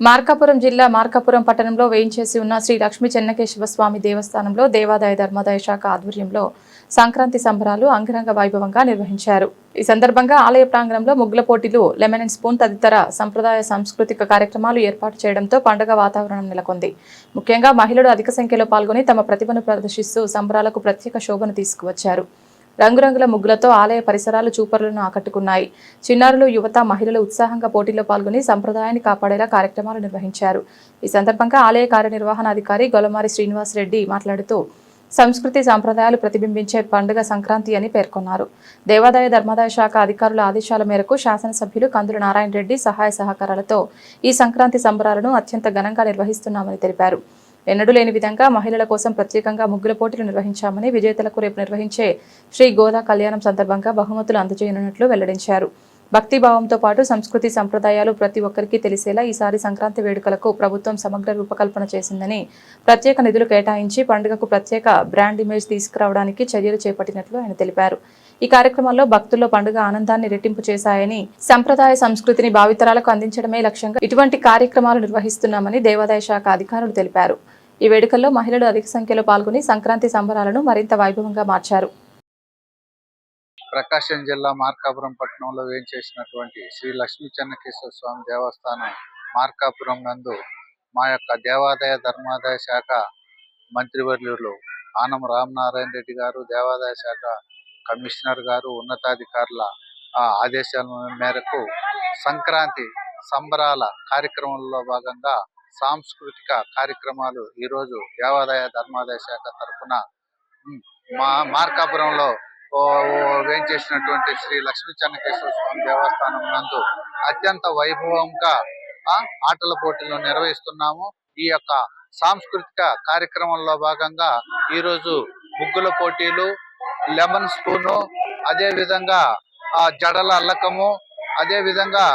మార్కాపురం జిల్లా మార్కాపురం పట్టణంలో వేయించేసి ఉన్న శ్రీ లక్ష్మీ చెన్నకేశవ స్వామి దేవస్థానంలో దేవాదాయ ధర్మాదాయ శాఖ ఆధ్వర్యంలో సంక్రాంతి సంబరాలు అంగరంగ వైభవంగా నిర్వహించారు. ఈ సందర్భంగా ఆలయ ప్రాంగణంలో ముగ్గుల పోటీలు లెమన్ అండ్ స్పూన్ తదితర సంప్రదాయ సాంస్కృతిక కార్యక్రమాలు ఏర్పాటు చేయడంతో పండుగ వాతావరణం నెలకొంది. ముఖ్యంగా మహిళలు అధిక సంఖ్యలో పాల్గొని తమ ప్రతిభను ప్రదర్శిస్తూ సంబరాలకు ప్రత్యేక శోభను తీసుకువచ్చారు. రంగురంగుల ముగ్గులతో ఆలయ పరిసరాలు చూపరులను ఆకట్టుకున్నాయి. చిన్నారులు యువత మహిళలు ఉత్సాహంగా పోటీలో పాల్గొని సంప్రదాయాన్ని కాపాడేలా కార్యక్రమాలు నిర్వహించారు. ఈ సందర్భంగా ఆలయ కార్యనిర్వహణాధికారి గొలమారి శ్రీనివాస్ రెడ్డి మాట్లాడుతూ సంస్కృతి సాంప్రదాయాలు ప్రతిబింబించే పండుగ సంక్రాంతి అని పేర్కొన్నారు. దేవాదాయ ధర్మాదాయ శాఖ అధికారుల ఆదేశాల మేరకు శాసనసభ్యులు కందుల నారాయణ రెడ్డి సహాయ సహకారాలతో ఈ సంక్రాంతి సంబరాలను అత్యంత ఘనంగా నిర్వహిస్తున్నామని తెలిపారు. ఎన్నడూ లేని విధంగా మహిళల కోసం ప్రత్యేకంగా ముగ్గుల పోటీలు నిర్వహించామని విజేతలకు రేపు నిర్వహించే శ్రీ గోదా కళ్యాణం సందర్భంగా బహుమతులు అందజేయనున్నట్లు వెల్లడించారు. భక్తిభావంతో పాటు సంస్కృతి సంప్రదాయాలు ప్రతి ఒక్కరికి తెలిసేలా ఈసారి సంక్రాంతి వేడుకలకు ప్రభుత్వం సమగ్ర రూపకల్పన చేసిందని ప్రత్యేక నిధులు కేటాయించి పండుగకు ప్రత్యేక బ్రాండ్ ఇమేజ్ తీసుకురావడానికి చర్యలు చేపట్టినట్లు ఆయన తెలిపారు. ఈ కార్యక్రమంలో భక్తుల్లో పండుగ ఆనందాన్ని రెట్టింపు చేశాయని సంప్రదాయ సంస్కృతిని భావితరాలకు అందించడమే లక్ష్యంగా ఇటువంటి కార్యక్రమాలు నిర్వహిస్తున్నామని దేవాదాయ శాఖ అధికారులు తెలిపారు. ఈ వేడుకల్లో మహిళలు అధిక సంఖ్యలో పాల్గొని సంక్రాంతి సంబరాలను మరింత వైభవంగా మార్చారు. ప్రకాశం జిల్లా మార్కాపురం పట్టణంలో వేయించేసినటువంటి శ్రీ లక్ష్మీ చెన్నకేశ్వర స్వామి దేవస్థానం మార్కాపురం నందు మా యొక్క దేవాదాయ ధర్మాదాయ శాఖ మంత్రివర్యులు ఆనం రామనారాయణ రెడ్డి గారు దేవాదాయ శాఖ కమిషనర్ గారు ఉన్నతాధికారుల ఆ, ఆదేశాల మేరకు సంక్రాంతి సంబరాల కార్యక్రమంలో భాగంగా సాంస్కృతిక కార్యక్రమాలు ఈరోజు దేవాదాయ ధర్మాదాయ శాఖ తరఫున మా మార్కాపురంలో ఓ శ్రీ లక్ష్మీ చెన్నకేశ్వర స్వామి దేవస్థానం నందు అత్యంత వైభవంగా ఆ, ఆటల పోటీలు నిర్వహిస్తున్నాము. ఈ యొక్క సాంస్కృతిక కార్యక్రమంలో భాగంగా ఈరోజు ముగ్గుల పోటీలు లెమన్ స్పూను అదే విధంగా ఆ, జడల అల్లకము అదే విధంగా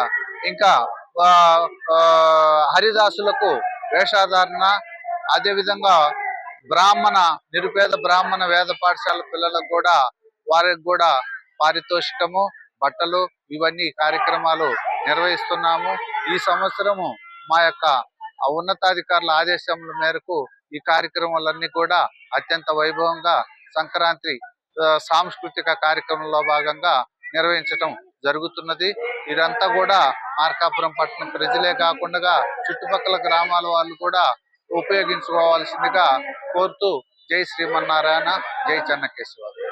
ఇంకా హరిదాసులకు వేషాధారణ అదే విధంగా బ్రాహ్మణ నిరుపేద బ్రాహ్మణ వేద పాఠశాల పిల్లలకు కూడా వారికి కూడా పారితోషికము బట్టలు ఇవన్నీ కార్యక్రమాలు నిర్వహిస్తున్నాము. ఈ సంవత్సరము మా యొక్క ఉన్నతాధికారుల ఆదేశముల మేరకు ఈ కార్యక్రమాలన్నీ కూడా అత్యంత వైభవంగా సంక్రాంతి సాంస్కృతిక కార్యక్రమంలో భాగంగా నిర్వహించటం జరుగుతున్నది. ఇదంతా కూడా మార్కాపురం పట్టణం ప్రజలే కాకుండా చుట్టుపక్కల గ్రామాల వాళ్ళు కూడా ఉపయోగించుకోవాల్సిందిగా కోరుతూ జై శ్రీమన్నారాయణ జై చెన్నకేశ్వర